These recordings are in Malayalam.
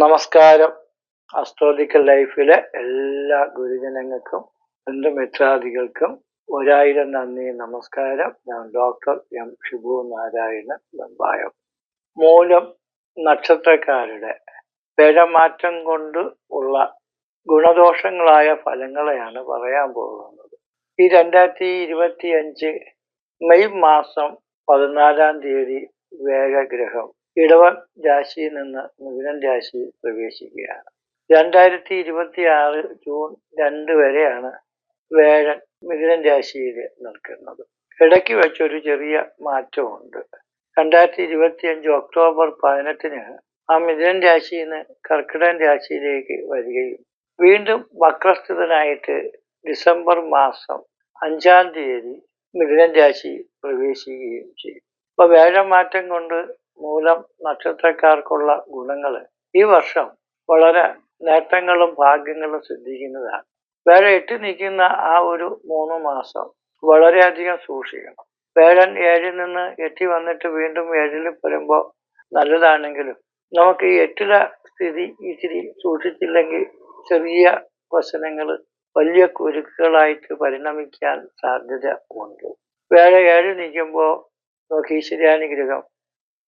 നമസ്കാരം. അസ്ട്രോളിക്കൽ ലൈഫിലെ എല്ലാ ഗുരുജനങ്ങൾക്കും ബന്ധുമിത്രാദികൾക്കും ഒരായിരം നന്ദി നമസ്കാരം. ഞാൻ ഡോക്ടർ എം ഷിബു നാരായണൻ വെമ്പായം മൂലം നക്ഷത്രക്കാരുടെ പിഴമാറ്റം കൊണ്ട് ഉള്ള ഗുണദോഷങ്ങളായ ഫലങ്ങളെയാണ് പറയാൻ പോകുന്നത്. ഈ രണ്ടായിരത്തി ഇരുപത്തി അഞ്ച് മെയ് മാസം പതിനാലാം തീയതി വേഗഗ്രഹം ഇടവൻ രാശിയിൽ നിന്ന് മിഥുനൻ രാശിയിൽ പ്രവേശിക്കുകയാണ്. രണ്ടായിരത്തി ഇരുപത്തി ആറ് ജൂൺ രണ്ട് വരെയാണ് വേഴൻ മിഥുനൻ രാശിയിൽ നിൽക്കുന്നത്. ഇടയ്ക്ക് വെച്ചൊരു ചെറിയ മാറ്റമുണ്ട്. രണ്ടായിരത്തി ഇരുപത്തി അഞ്ച് ഒക്ടോബർ പതിനെട്ടിന് ആ മിഥുനൻ രാശിയിൽ നിന്ന് കർക്കിടകൻ രാശിയിലേക്ക് വരികയും വീണ്ടും വക്രസ്ഥിതനായിട്ട് ഡിസംബർ മാസം അഞ്ചാം തീയതി മിഥുനൻ രാശി പ്രവേശിക്കുകയും ചെയ്യും. അപ്പൊ വേഴമാറ്റം കൊണ്ട് മൂലം നക്ഷത്രക്കാർക്കുള്ള ഗുണങ്ങൾ ഈ വർഷം വളരെ നേട്ടങ്ങളും ഭാഗ്യങ്ങളും സിദ്ധിക്കുന്നതാണ്. വേഴ എട്ടി നിൽക്കുന്ന ആ ഒരു മൂന്ന് മാസം വളരെയധികം സൂക്ഷിക്കണം. വേഴൻ ഏഴിൽ നിന്ന് എട്ടി വന്നിട്ട് വീണ്ടും ഏഴിൽ വരുമ്പോൾ നല്ലതാണെങ്കിലും നമുക്ക് ഈ എട്ടിലെ സ്ഥിതി ഇച്ചിരി സൂക്ഷിച്ചില്ലെങ്കിൽ ചെറിയ വസനങ്ങൾ വലിയ കുരുക്കുകളായിട്ട് പരിണമിക്കാൻ സാധ്യത ഉണ്ട്. വേഴ ഏഴ് നിൽക്കുമ്പോൾ നമുക്ക് ഈശ്വരാനുഗ്രഹം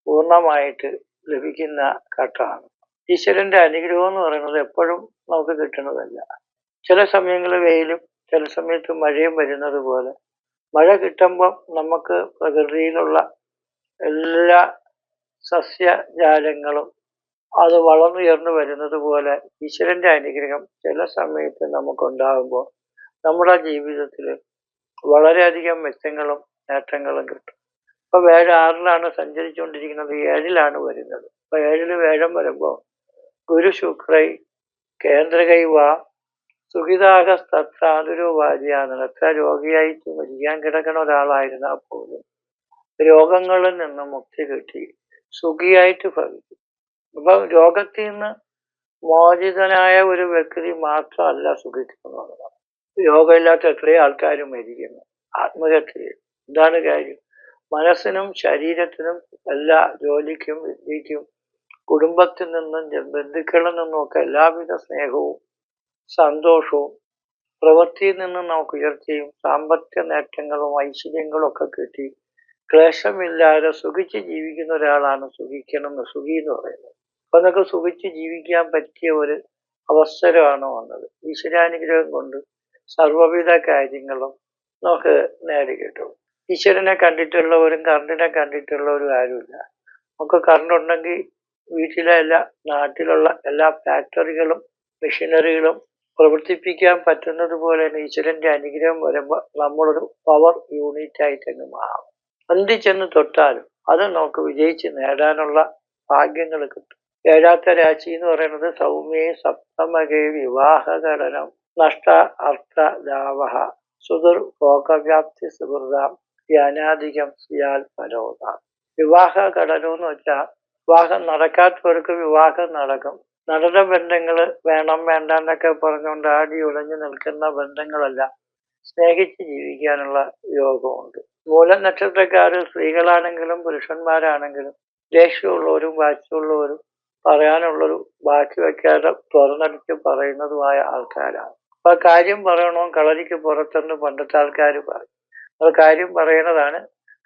പൂർണമായിട്ട് ലഭിക്കുന്ന ഘട്ടമാണ് ഈശ്വരന്റെ അനുഗ്രഹം എന്ന് പറയുന്നത് എപ്പോഴും നമുക്ക് കിട്ടുന്നതല്ല ചില സമയങ്ങളിൽ വെയിലും ചില സമയത്ത് മഴയും വരുന്നത് പോലെ മഴ കിട്ടുമ്പം നമുക്ക് പ്രകൃതിയിലുള്ള എല്ലാ സസ്യജാലങ്ങളും അത് വളർന്നുയർന്നു വരുന്നത് പോലെ ഈശ്വരന്റെ അനുഗ്രഹം ചില സമയത്ത് നമുക്കുണ്ടാകുമ്പോൾ നമ്മുടെ ജീവിതത്തിൽ വളരെയധികം മെച്ചങ്ങളും നേട്ടങ്ങളും കിട്ടും. ഇപ്പൊ വേഴ ആറിലാണ് സഞ്ചരിച്ചുകൊണ്ടിരിക്കുന്നത് ഏഴിലാണ് വരുന്നത്. അപ്പൊ ഏഴിൽ വേഴം വരുമ്പോൾ ഗുരു ശുക്രൈ കേന്ദ്രകൈവ സുഖിതാകസ്തത്രാതുരോ എത്ര രോഗിയായിട്ട് മരിക്കാൻ കിടക്കുന്ന ഒരാളായിരുന്നാൽ പോലും രോഗങ്ങളിൽ നിന്ന് മുക്തി കിട്ടി സുഖിയായിട്ട് ഭവിക്കും. അപ്പൊ രോഗത്തിൽ നിന്ന് മോചിതനായ ഒരു വ്യക്തി മാത്രമല്ല സുഖിക്കുന്നത് രോഗമില്ലാത്ത എത്രയോ ആൾക്കാർ മരിക്കുന്നു. ആത്മഹത്യ എന്താണ് കാര്യം? മനസ്സിനും ശരീരത്തിനും എല്ലാ ജോലിക്കും വിദ്യയ്ക്കും കുടുംബത്തിൽ നിന്നും ബന്ധുക്കളിൽ നിന്നുമൊക്കെ എല്ലാവിധ സ്നേഹവും സന്തോഷവും പ്രവൃത്തിയിൽ നിന്നും നമുക്ക് ഉയർച്ചയും സാമ്പത്തിക നേട്ടങ്ങളും ഐശ്വര്യങ്ങളും ഒക്കെ കിട്ടി. ക്ലേശമില്ലാതെ സുഖിച്ച് ജീവിക്കുന്ന ഒരാളാണ് സുഖിക്കണം സുഖി എന്ന് പറയുന്നത്. അപ്പൊ നമുക്ക് സുഖിച്ച് ജീവിക്കാൻ പറ്റിയ ഒരു അവസരമാണ് വന്നത്. ഈശ്വരാനുഗ്രഹം കൊണ്ട് സർവവിധ കാര്യങ്ങളും നമുക്ക് നേടിക്കിട്ടും. ഈശ്വരനെ കണ്ടിട്ടുള്ളവരും കറണ്ടിനെ കണ്ടിട്ടുള്ളവരും ആരുമില്ല. നമുക്ക് കറണ്ട് ഉണ്ടെങ്കിൽ വീട്ടിലെ എല്ലാ നാട്ടിലുള്ള എല്ലാ ഫാക്ടറികളും മെഷീനറികളും പ്രവർത്തിപ്പിക്കാൻ പറ്റുന്നത് പോലെ തന്നെ ഈശ്വരന്റെ അനുഗ്രഹം വരുമ്പോൾ നമ്മളൊരു പവർ യൂണിറ്റ് അങ്ങ് മാറും. എന്തി ചെന്ന് തൊട്ടാലും അത് നമുക്ക് വിജയിച്ച് നേടാനുള്ള ഭാഗ്യങ്ങൾ കിട്ടും. ഏഴാത്ത രാശി എന്ന് പറയുന്നത് സൗമ്യേ സപ്തമകേ വിവാഹകരണം നഷ്ട അർത്ഥ ദാവഹ സുദുർ ഭോഗവ്യാപ്തി സുഹൃതാം. ധ്യാനാധികം സിയാൽ പരോധ വിവാഹ ഘടനം എന്ന് വെച്ചാൽ വിവാഹം നടക്കാത്തവർക്ക് വിവാഹം നടക്കും. നടന്ന ബന്ധങ്ങൾ വേണം വേണ്ട എന്നൊക്കെ പറഞ്ഞുകൊണ്ട് ആടി ഉടഞ്ഞു നിൽക്കുന്ന ബന്ധങ്ങളല്ല സ്നേഹിച്ച് ജീവിക്കാനുള്ള യോഗമുണ്ട്. മൂല നക്ഷത്രക്കാർ സ്ത്രീകളാണെങ്കിലും പുരുഷന്മാരാണെങ്കിലും ദേഷ്യമുള്ളവരും വാശിയുള്ളവരും പറയാനുള്ളൊരു ബാക്കി വയ്ക്കാതെ തുറന്നടിച്ച് പറയുന്നതുമായ ആൾക്കാരാണ്. അപ്പൊ കാര്യം പറയണോ കളരിക്ക് പുറത്തെന്ന് പണ്ടത്തെ ആൾക്കാർ പറയും. അത് കാര്യം പറയുന്നതാണ്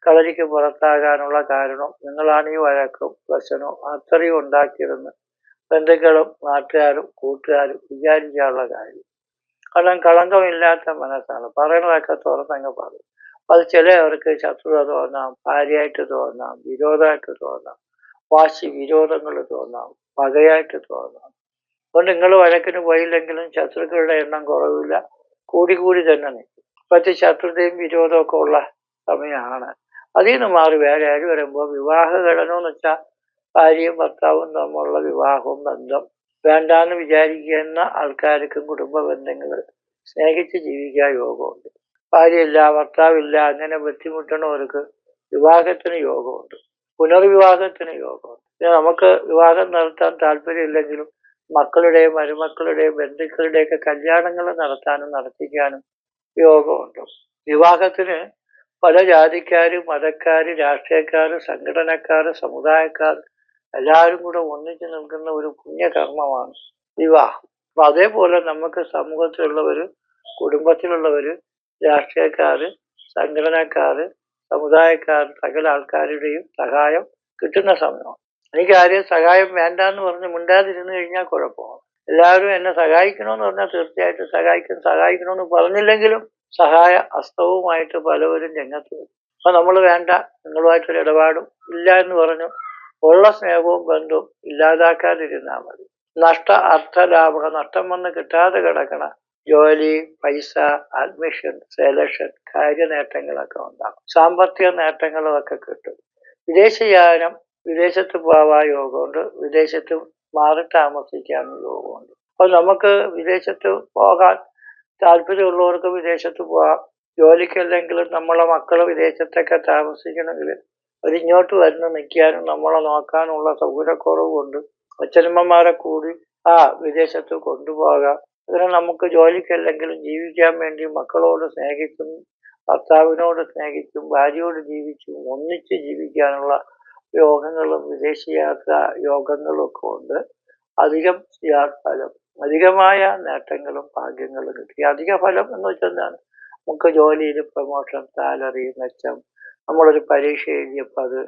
കളരിക്ക് പുറത്താകാനുള്ള കാരണം നിങ്ങളാണ് ഈ വഴക്കും പ്രശ്നവും അത്രയും ഉണ്ടാക്കിയിരുന്ന് ബന്ധുക്കളും നാട്ടുകാരും കൂട്ടുകാരും വിചാരിക്കാനുള്ള കാര്യം. കാരണം കളങ്കമില്ലാത്ത മനസ്സാണ്. പറയണതൊക്കെ തുറന്നങ്ങ് പറയും. അത് ചിലവർക്ക് ശത്രുത തോന്നാം ഭാര്യയായിട്ട് തോന്നാം വിരോധമായിട്ട് തോന്നാം വാശി വിരോധങ്ങൾ തോന്നാം പകയായിട്ട് തോന്നാം. അതുകൊണ്ട് നിങ്ങൾ വഴക്കിന് പോയില്ലെങ്കിലും ശത്രുക്കളുടെ എണ്ണം കുറവില്ല. കൂടി കൂടി തന്നെ ഇപ്പോഴത്തെ ശത്രുതയും വിരോധമൊക്കെ ഉള്ള സമയമാണ്. അതിൽ നിന്ന് മാറി വേറെ ആര് വരുമ്പോൾ വിവാഹ ഘടന എന്ന് വെച്ചാൽ ഭാര്യയും ഭർത്താവും തമ്മിലുള്ള വിവാഹവും ബന്ധം വേണ്ടാന്ന് വിചാരിക്കുന്ന ആൾക്കാർക്കും കുടുംബ ബന്ധങ്ങൾ സ്നേഹിച്ച് ജീവിക്കാൻ യോഗമുണ്ട്. ഭാര്യയില്ല ഭർത്താവില്ല അങ്ങനെ ബുദ്ധിമുട്ടണവർക്ക് വിവാഹത്തിന് യോഗമുണ്ട്. പുനർവിവാഹത്തിന് യോഗമുണ്ട്. പിന്നെ നമുക്ക് വിവാഹം നടത്താൻ താല്പര്യമില്ലെങ്കിലും മക്കളുടെയും മരുമക്കളുടെയും ബന്ധുക്കളുടെയൊക്കെ കല്യാണങ്ങൾ നടത്താനും നടത്തിക്കാനും യോഗമുണ്ട്. വിവാഹത്തിന് പല ജാതിക്കാര് മതക്കാര് രാഷ്ട്രീയക്കാര് സംഘടനക്കാര് സമുദായക്കാർ എല്ലാവരും കൂടെ ഒന്നിച്ചു നിൽക്കുന്ന ഒരു പുണ്യകർമ്മമാണ് വിവാഹം. അപ്പൊ അതേപോലെ നമുക്ക് സമൂഹത്തിലുള്ളവര് കുടുംബത്തിലുള്ളവര് രാഷ്ട്രീയക്കാര് സംഘടനക്കാര് സമുദായക്കാർ സകല ആൾക്കാരുടെയും സഹായം കിട്ടുന്ന സമയമാണ്. എനിക്ക് ആരെയും സഹായം വേണ്ട എന്ന് പറഞ്ഞ് മിണ്ടാതിരുന്നു കഴിഞ്ഞാൽ കുഴപ്പമാണ്. എല്ലാവരും എന്നെ സഹായിക്കണമെന്ന് പറഞ്ഞാൽ തീർച്ചയായിട്ടും സഹായിക്കും. സഹായിക്കണമെന്ന് പറഞ്ഞില്ലെങ്കിലും സഹായ അസ്തവുമായിട്ട് പലവരും രംഗത്ത് അപ്പൊ നമ്മൾ വേണ്ട നിങ്ങളുമായിട്ടൊരു ഇടപാടും ഇല്ല എന്ന് പറഞ്ഞു ഉള്ള സ്നേഹവും ബന്ധവും ഇല്ലാതാക്കാതിരുന്നാൽ മതി. നഷ്ട അർത്ഥ ലാഭ നഷ്ടം വന്ന് കിട്ടാതെ കിടക്കണ ജോലി പൈസ അഡ്മിഷൻ സെലക്ഷൻ കാര്യ നേട്ടങ്ങളൊക്കെ ഉണ്ടാകും. സാമ്പത്തിക നേട്ടങ്ങളൊക്കെ കിട്ടും. വിദേശയാനം വിദേശത്ത് പോവാ യോഗമുണ്ട്. വിദേശത്ത് മാറി താമസിക്കാനും യോഗമുണ്ട് അപ്പോൾ നമുക്ക് വിദേശത്ത് പോകാൻ താല്പര്യമുള്ളവർക്ക് വിദേശത്ത് പോകാം. ജോലിക്കല്ലെങ്കിലും നമ്മളെ മക്കൾ വിദേശത്തൊക്കെ താമസിക്കണമെങ്കിൽ അവരിങ്ങോട്ട് വരുന്ന നിൽക്കാനും നമ്മളെ നോക്കാനുള്ള സൗകര്യക്കുറവുണ്ട്. അച്ഛനമ്മമാരെ കൂടി ആ വിദേശത്ത് കൊണ്ടുപോകാം. അങ്ങനെ നമുക്ക് ജോലിക്കല്ലെങ്കിലും ജീവിക്കാൻ വേണ്ടി മക്കളോട് സ്നേഹിച്ചും ഭർത്താവിനോട് സ്നേഹിച്ചും ഭാര്യയോട് ജീവിച്ചും ഒന്നിച്ച് ജീവിക്കാനുള്ള യോഗങ്ങളും വിദേശയാത്ര യോഗങ്ങളും ഒക്കെ ഉണ്ട്. അധികം ഫലം അധികമായ നേട്ടങ്ങളും ഭാഗ്യങ്ങളും കിട്ടി. അധിക ഫലം എന്ന് വെച്ചാൽ എന്താണ്? നമുക്ക് ജോലിയിൽ പ്രൊമോഷൻ സാലറി മെച്ചം നമ്മളൊരു പരീക്ഷ എഴുതിയപ്പോൾ അത്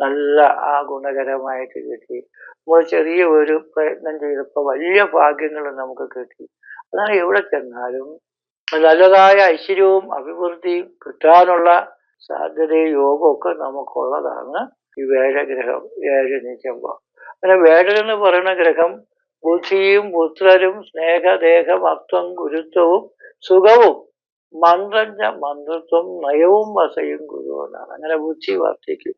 നല്ല ആ ഗുണകരമായിട്ട് കിട്ടി. നമ്മൾ ചെറിയ ഒരു പ്രയത്നം ചെയ്തപ്പോൾ വലിയ ഭാഗ്യങ്ങൾ നമുക്ക് കിട്ടി. അതാണ് എവിടെ ചെന്നാലും നല്ലതായ ഐശ്വര്യവും അഭിവൃദ്ധിയും കിട്ടാനുള്ള സാധ്യതയും യോഗമൊക്കെ നമുക്കുള്ളതാണ്. ഈ വേഴഗ്രഹം നീക്കുമ്പോൾ അങ്ങനെ വേഴൻ എന്ന് പറയുന്ന ഗ്രഹം ബുദ്ധിയും പുത്രരും സ്നേഹദേഹം അത്വം ഗുരുത്വവും സുഖവും മന്ത്രജ്ഞ മന്ത്രത്വം നയവും വസയും ഗുരുവെന്നാണ് അങ്ങനെ ബുദ്ധി വർദ്ധിക്കും.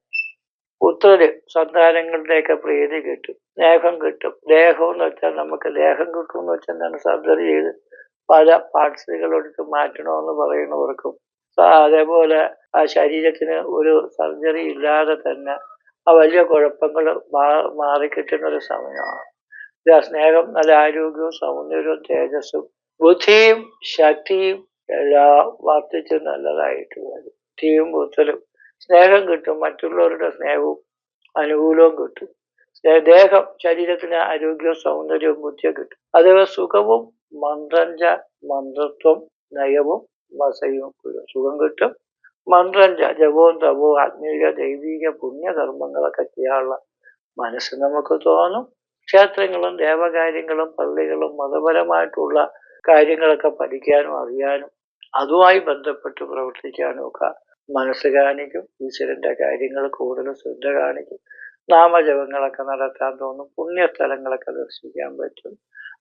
പുത്രര് സന്താനങ്ങളുടെയൊക്കെ പ്രീതി കിട്ടും സ്നേഹം കിട്ടും. ദേഹം എന്ന് വെച്ചാൽ നമുക്ക് ദേഹം കിട്ടും എന്ന് വെച്ചാൽ എന്താണ്? സർജറി ചെയ്ത് പല പാർട്സുകൾ എടുത്ത് മാറ്റണമെന്ന് പറയുന്നവർക്കും അതേപോലെ ആ ശരീരത്തിന് ഒരു സർജറി ഇല്ലാതെ തന്നെ ആ വലിയ കുഴപ്പങ്ങൾ മാറിക്കിട്ടുന്ന ഒരു സമയമാണ്. ഇത് സ്നേഹം നല്ല ആരോഗ്യവും സൗന്ദര്യവും തേജസ്സും ബുദ്ധിയും ശക്തിയും എല്ലാം വർദ്ധിച്ച് നല്ലതായിട്ട് വരും. ബുദ്ധിയും ബുദ്ധലും. സ്നേഹം കിട്ടും മറ്റുള്ളവരുടെ സ്നേഹവും അനുകൂലവും കിട്ടും. ദേഹം ശരീരത്തിന് ആരോഗ്യവും സൗന്ദര്യവും ബുദ്ധിയും കിട്ടും. അതേപോലെ സുഖവും മന്ത്രഞ്ച മന്ത്രത്വം നയവും വസയും സുഖം കിട്ടും. മന്ത്രം ജപവും തപവും ആത്മീയ ദൈവിക പുണ്യകർമ്മങ്ങളൊക്കെ ചെയ്യാനുള്ള മനസ്സ് നമുക്ക് തോന്നും. ക്ഷേത്രങ്ങളും ദേവകാര്യങ്ങളും പള്ളികളും മതപരമായിട്ടുള്ള കാര്യങ്ങളൊക്കെ പഠിക്കാനും അറിയാനും അതുമായി ബന്ധപ്പെട്ട് പ്രവർത്തിക്കാനും ഒക്കെ മനസ്സ് കാണിക്കും. ഈശ്വരന്റെ കാര്യങ്ങൾ കൂടുതൽ ശ്രദ്ധ കാണിക്കും. നാമജപങ്ങളൊക്കെ നടത്താൻ തോന്നും. പുണ്യസ്ഥലങ്ങളൊക്കെ ദർശിക്കാൻ പറ്റും.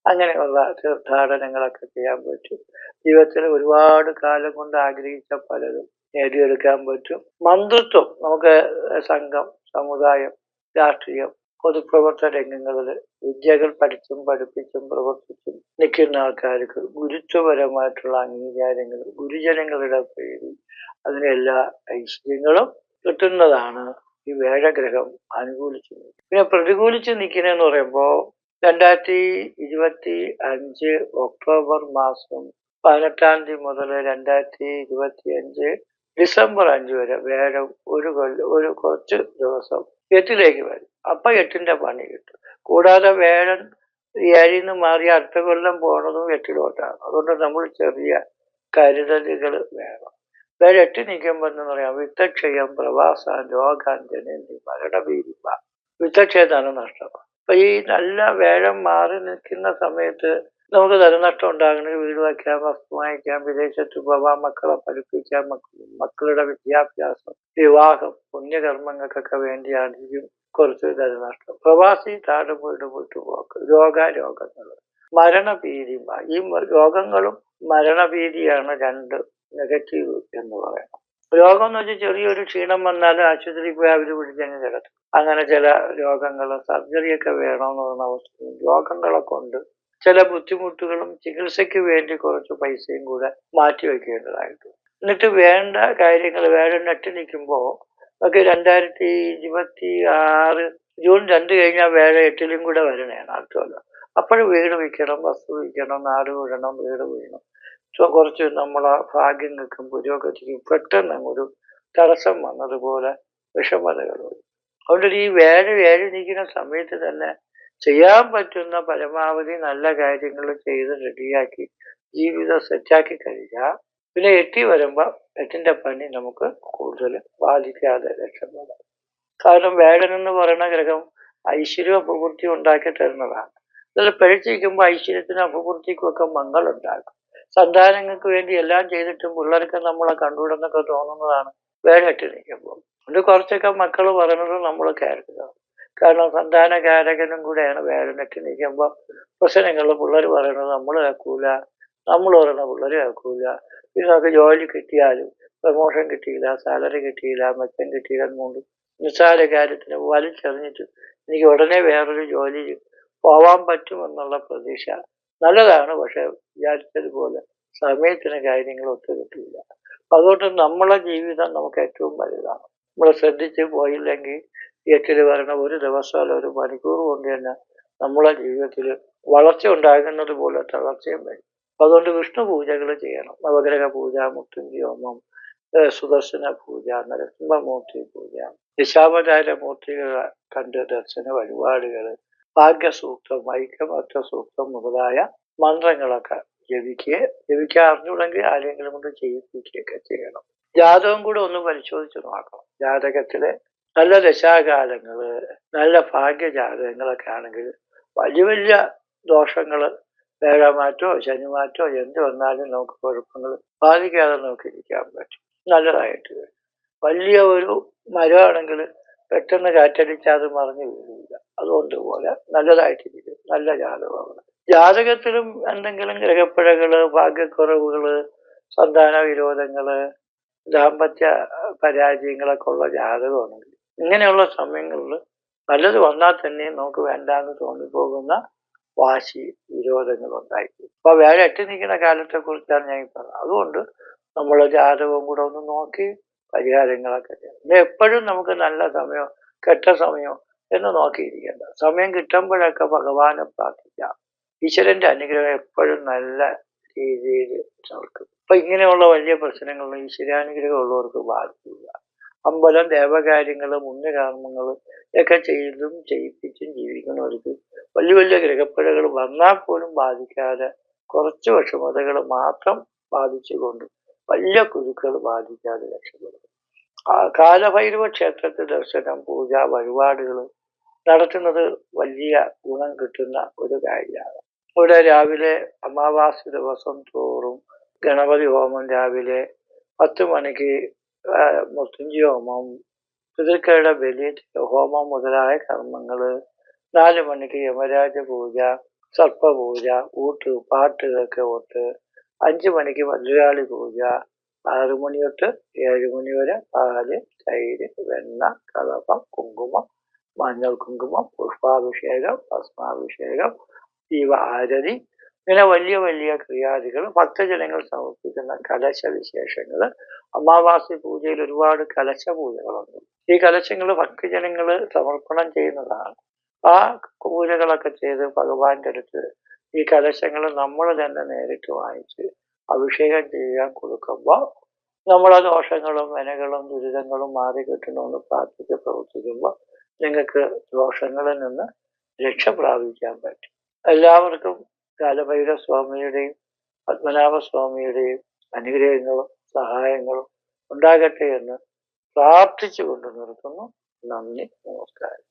അങ്ങനെയുള്ള തീർത്ഥാടനങ്ങളൊക്കെ ചെയ്യാൻ പറ്റും. ജീവിതത്തിൽ ഒരുപാട് കാലം കൊണ്ട് ആഗ്രഹിച്ച പലതും നേടിയെടുക്കാൻ പറ്റും. മന്ത്രിത്വം നമുക്ക് സംഘം സമുദായം രാഷ്ട്രീയം പൊതുപ്രവർത്തന രംഗങ്ങളിൽ വിദ്യകൾ പഠിച്ചും പഠിപ്പിച്ചും പ്രവർത്തിച്ചും നിൽക്കുന്ന ആൾക്കാർക്ക് ഗുരുത്വപരമായിട്ടുള്ള അംഗീകാരങ്ങൾ ഗുരുജനങ്ങളുടെ പേരിൽ അതിന് എല്ലാ ഐശ്വര്യങ്ങളും കിട്ടുന്നതാണ് ഈ വേഴഗ്രഹം അനുകൂലിച്ച് പിന്നെ പ്രതികൂലിച്ച് നിൽക്കുന്നതെന്ന് പറയുമ്പോൾ രണ്ടായിരത്തി ഇരുപത്തി അഞ്ച് ഒക്ടോബർ മാസം പതിനെട്ടാം തീയതി മുതൽ രണ്ടായിരത്തി ഇരുപത്തി അഞ്ച് ഡിസംബർ അഞ്ച് വരെ വേറെ ഒരു കൊല്ലം ഒരു കുറച്ച് ദിവസം എട്ടിലേക്ക് വരും. അപ്പൊ എട്ടിന്റെ പണി കിട്ടും. കൂടാതെ വേഴൻ ഏഴിൽ നിന്ന് മാറി അടുത്ത കൊല്ലം പോണതും എട്ടിലോട്ടാണ്. അതുകൊണ്ട് നമ്മൾ ചെറിയ കരുതലുകൾ വേണം. വേറെ എട്ടി നിൽക്കുമ്പോൾ എന്ന് പറയാം? വിത്തക്ഷയം പ്രവാസ രോഗാഞ്ജനി മരണഭീരിപ്പ വിത്തക്ഷയത്താണ് നഷ്ടം. അപ്പൊ ഈ നല്ല വേഴം മാറി നിൽക്കുന്ന സമയത്ത് നമുക്ക് ധനനഷ്ടം ഉണ്ടാകണമെങ്കിൽ വീട് വയ്ക്കാം വസ്തു വാങ്ങിക്കാം വിദേശത്ത് പോവാം മക്കളെ പഠിപ്പിക്കാം മക്കളുടെ വിദ്യാഭ്യാസം വിവാഹം പുണ്യകർമ്മങ്ങൾക്കൊക്കെ വേണ്ടിയാണെങ്കിലും കുറച്ച് ധനനഷ്ടം. പ്രവാസി താഴെ പോയിട്ട് പോയിട്ട് പോക്ക് രോഗാരോഗങ്ങൾ മരണഭീതി. ഈ രോഗങ്ങളും മരണഭീതിയാണ് രണ്ട് നെഗറ്റീവ് എന്ന് പറയുന്നത്. രോഗം എന്ന് വെച്ചാൽ ചെറിയൊരു ക്ഷീണം വന്നാലും ആശുപത്രിയിൽ പോയി അവർ പിടിച്ചങ്ങ് കിടക്കും. അങ്ങനെ ചില രോഗങ്ങൾ സർജറിയൊക്കെ വേണമെന്ന് പറയുന്ന അവസ്ഥ രോഗങ്ങളൊക്കെ ഉണ്ട്. ചില ബുദ്ധിമുട്ടുകളും ചികിത്സയ്ക്ക് വേണ്ടി കുറച്ച് പൈസയും കൂടെ മാറ്റി വെക്കേണ്ടതായിട്ട് എന്നിട്ട് വേണ്ട കാര്യങ്ങൾ വേറെ നെട്ട് നിൽക്കുമ്പോൾ ഒക്കെ രണ്ടായിരത്തി ഇരുപത്തി ആറ് ജൂൺ രണ്ട് കഴിഞ്ഞാൽ വേറെ എട്ടിലും കൂടെ വരണേണ് അടുത്തല്ലോ അപ്പോഴും വീട് വിൽക്കണം വസ്തു വിൽക്കണം നാട് വിടണം വീട് വീഴണം കുറച്ച് നമ്മളെ ഭാഗ്യങ്ങൾക്കും പുരോഗതിക്കും പെട്ടെന്ന് ഒരു തടസ്സം വന്നതുപോലെ വിഷമതകൾ അതുകൊണ്ട് ഈ വേഴ വേഴ നിൽക്കുന്ന സമയത്ത് തന്നെ ചെയ്യാൻ പറ്റുന്ന പരമാവധി നല്ല കാര്യങ്ങൾ ചെയ്ത് റെഡിയാക്കി ജീവിതം സെറ്റാക്കി കഴിഞ്ഞാൽ പിന്നെ എട്ടി വരുമ്പോൾ എട്ടിന്റെ പണി നമുക്ക് കൂടുതൽ ബാധിക്കാതെ രക്ഷപ്പെടാം. കാരണം വേഴനെന്ന് പറയുന്ന ഗ്രഹം ഐശ്വര്യ അഭിവൃദ്ധി ഉണ്ടാക്കി തരുന്നതാണ്. അതിൽ പഴിച്ചിരിക്കുമ്പോൾ ഐശ്വര്യത്തിനും അഭിവൃദ്ധിക്കും ഒക്കെ മംഗളുണ്ടാകും സന്താനങ്ങൾക്ക് വേണ്ടി എല്ലാം ചെയ്തിട്ടും പിള്ളേർക്ക് നമ്മളെ കണ്ടുവിടുന്നൊക്കെ തോന്നുന്നതാണ് വേഴെട്ടി നിൽക്കുമ്പോൾ അത് കുറച്ചൊക്കെ മക്കൾ പറയുന്നത് നമ്മൾ കേൾക്കുക. കാരണം സന്താന കാരകനും കൂടെയാണ് വേദനക്ക് നിൽക്കുമ്പോൾ പ്രശ്നങ്ങൾ പിള്ളേർ പറയുന്നത് നമ്മൾ കേൾക്കൂല. നമ്മൾ പറയുന്ന പിള്ളേർ കേൾക്കൂല. നമുക്ക് ജോലി കിട്ടിയാലും പ്രമോഷൻ കിട്ടിയില്ല സാലറി കിട്ടിയില്ല മെച്ചം കിട്ടിയില്ല എന്നുകൊണ്ട് നിസ്സാര കാര്യത്തിന് വലിച്ചെറിഞ്ഞിട്ട് എനിക്ക് ഉടനെ വേറൊരു ജോലി പോവാൻ പറ്റുമെന്നുള്ള പ്രതീക്ഷ നല്ലതാണ് പക്ഷെ വിചാരിച്ചതുപോലെ സമയത്തിന് കാര്യങ്ങൾ ഒത്തു കിട്ടില്ല അതുകൊണ്ട് നമ്മളെ ജീവിതം നമുക്ക് ഏറ്റവും വലുതാണ്. നമ്മൾ ശ്രദ്ധിച്ച് പോയില്ലെങ്കിൽ എട്ടിൽ വരണ ഒരു ദിവസം അല്ല ഒരു മണിക്കൂർ കൊണ്ട് തന്നെ നമ്മളെ ജീവിതത്തിൽ വളർച്ച ഉണ്ടാകുന്നത് പോലെ തളർച്ചയും വരും. അതുകൊണ്ട് വിഷ്ണു പൂജകൾ ചെയ്യണം. നവഗ്രഹ പൂജ മുത്തുഞ്ചി ഹോമം സുദർശന പൂജ നരസിംഹമൂർത്തി പൂജ നിശാമചാര മൂർത്തികൾ കണ്ട് ദർശന വഴിപാടുകൾ ഭാഗ്യസൂക്തം ഐക്യമറ്റ സൂക്തം മുതലായ മന്ത്രങ്ങളൊക്കെ ജപിക്കുക ജപിക്കാൻ അറിഞ്ഞുകൂടെങ്കിൽ ആരെങ്കിലും കൊണ്ട് ചെയ്യിപ്പിക്കുകയൊക്കെ ചെയ്യണം. ജാതകം കൂടെ ഒന്ന് പരിശോധിച്ച് നോക്കണം. ജാതകത്തിലെ നല്ല ദശാകാലങ്ങൾ നല്ല ഭാഗ്യ ജാതകങ്ങളൊക്കെ ആണെങ്കിൽ വലിയ വലിയ ദോഷങ്ങൾ വേഴമാറ്റോ ശനിമാറ്റോ എന്ത് വന്നാലും നമുക്ക് കുഴപ്പങ്ങൾ ബാധിക്കാതെ നമുക്ക് ഇരിക്കാൻ പറ്റും. നല്ലതായിട്ട് വലിയ ഒരു മരമാണെങ്കിൽ പെട്ടെന്ന് കാറ്റടിച്ചാൽ അത് മറിഞ്ഞു വീഴില്ല അതുകൊണ്ട് പോലെ നല്ലതായിട്ടിരിക്കും. നല്ല ജാതകമാണ്. ജാതകത്തിലും എന്തെങ്കിലും ഗ്രഹപ്പിഴകൾ ഭാഗ്യക്കുറവുകൾ സന്താന വിരോധങ്ങൾ ദാമ്പത്യ പരാജയങ്ങളൊക്കെ ഉള്ള ജാതകമാണെങ്കിൽ ഇങ്ങനെയുള്ള സമയങ്ങളിൽ നല്ലത് വന്നാൽ തന്നെ നമുക്ക് വേണ്ടാന്ന് തോന്നിപ്പോകുന്ന വാശി വിരോധങ്ങൾ ഉണ്ടായിരിക്കും. അപ്പൊ വേറെ എട്ടി നിൽക്കുന്ന കാലത്തെ കുറിച്ചാണ് ഞാൻ പറഞ്ഞത്. അതുകൊണ്ട് നമ്മൾ ജാതകവും കൂടെ ഒന്ന് നോക്കി പരിഹാരങ്ങളൊക്കെ ചെയ്യണം എപ്പോഴും നമുക്ക് നല്ല സമയം കെട്ട സമയം എന്ന് നോക്കിയിരിക്കേണ്ട. സമയം കിട്ടുമ്പോഴൊക്കെ ഭഗവാനെ പ്രാർത്ഥിക്കാം. ഈശ്വരന്റെ അനുഗ്രഹം എപ്പോഴും നല്ല രീതിയിൽ നടക്കും ഇപ്പൊ ഇങ്ങനെയുള്ള വലിയ പ്രശ്നങ്ങളും ഈശ്വരാനുഗ്രഹം ഉള്ളവർക്ക് ബാധിക്കില്ല. അമ്പലം ദേവകാര്യങ്ങൾ പുണ്യകർമ്മങ്ങൾ ഒക്കെ ചെയ്തും ചെയ്യിപ്പിച്ചും ജീവിക്കുന്നവർക്ക് വലിയ വലിയ ഗ്രഹപ്പുഴകൾ വന്നാൽ പോലും ബാധിക്കാതെ കുറച്ച് വിഷമതകൾ മാത്രം ബാധിച്ചുകൊണ്ട് വലിയ കുരുക്കൾ ബാധിക്കാതെ രക്ഷപ്പെടും കാലഭൈരവ ക്ഷേത്രത്തിൽ ദർശനം പൂജ വഴിപാടുകൾ നടത്തുന്നത് വലിയ ഗുണം കിട്ടുന്ന ഒരു കാര്യമാണ്. ഇവിടെ രാവിലെ അമാവാസി ദിവസം തോറും ഗണപതി ഹോമം രാവിലെ പത്ത് മണിക്ക് മുത്തുഞ്ചി ഹോമം പിതൃക്കയുടെ ബലി ഹോമം മുതലായ കർമ്മങ്ങൾ നാല് മണിക്ക് യമരാജ പൂജ സർപ്പ പൂജ ഊട്ട് പാട്ട് ഇതൊക്കെ അഞ്ച് മണിക്ക് ഭദ്രകാളി പൂജ ആറ് മണി തൊട്ട് ഏഴ് മണി വരെ പാൽ തൈര് വെണ്ണ കളപ്പം കുങ്കുമം മഞ്ഞൾ കുങ്കുമം പുഷ്പാഭിഷേകം ഭസ്മാഭിഷേകം ആരതി. ഇങ്ങനെ വലിയ വലിയ ക്രിയാദികൾ ഭക്തജനങ്ങൾ സമർപ്പിക്കുന്ന കലശ വിശേഷങ്ങൾ അമാവാസി പൂജയിൽ ഒരുപാട് കലശ പൂജകളുണ്ട് ഈ കലശങ്ങൾ ഭക്തജനങ്ങൾ സമർപ്പണം ചെയ്യുന്നതാണ്. ആ പൂജകളൊക്കെ ചെയ്ത് ഭഗവാന്റെ അടുത്ത് ഈ കലശങ്ങൾ നമ്മൾ തന്നെ നേരിട്ട് വാങ്ങിച്ച് അഭിഷേകം ചെയ്യാൻ കൊടുക്കുമ്പോൾ നമ്മളെ ദോഷങ്ങളും വിനകളും ദുരിതങ്ങളും മാറി കിട്ടണമെന്ന് പ്രാർത്ഥിച്ച് പ്രവർത്തിക്കുമ്പോൾ നിങ്ങൾക്ക് ദോഷങ്ങളിൽ നിന്ന് രക്ഷ പ്രാപിക്കാൻ പറ്റും. എല്ലാവർക്കും കാലഭൈര സ്വാമിയുടെയും പത്മനാഭ സ്വാമിയുടെയും അനുഗ്രഹങ്ങളും സഹായങ്ങളും ഉണ്ടാകട്ടെ എന്ന് പ്രാർത്ഥിച്ചുകൊണ്ട് നിർത്തുന്നു. നന്ദി നമസ്കാരം.